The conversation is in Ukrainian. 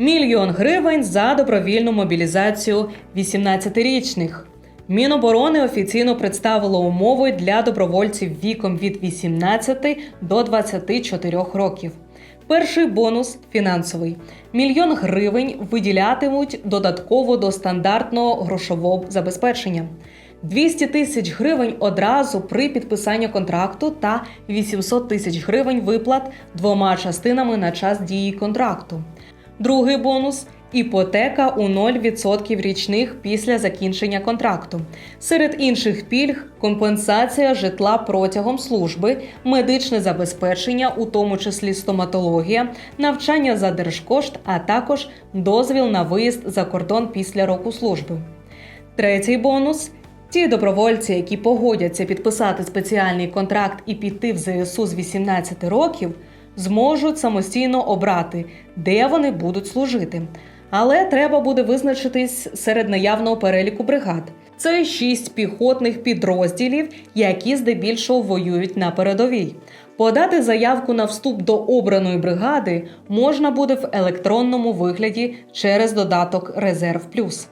Мільйон гривень за добровільну мобілізацію 18-річних. Міноборони офіційно представило умови для добровольців віком від 18 до 24 років. Перший бонус фінансовий. Мільйон гривень виділятимуть додатково до стандартного грошового забезпечення. 200 тисяч гривень одразу при підписанні контракту та 800 тисяч гривень виплат двома частинами на час дії контракту. Другий бонус іпотека у 0% річних після закінчення контракту. Серед інших пільг компенсація житла протягом служби, медичне забезпечення, у тому числі стоматологія, навчання за держкошт, а також дозвіл на виїзд за кордон після року служби. Третій бонус. Ті добровольці, які погодяться підписати спеціальний контракт і піти в ЗСУ з 18 років, зможуть самостійно обрати, де вони будуть служити. Але треба буде визначитись серед наявного переліку бригад. Це шість піхотних підрозділів, які здебільшого воюють на передовій. Подати заявку на вступ до обраної бригади можна буде в електронному вигляді через додаток Резерв Плюс.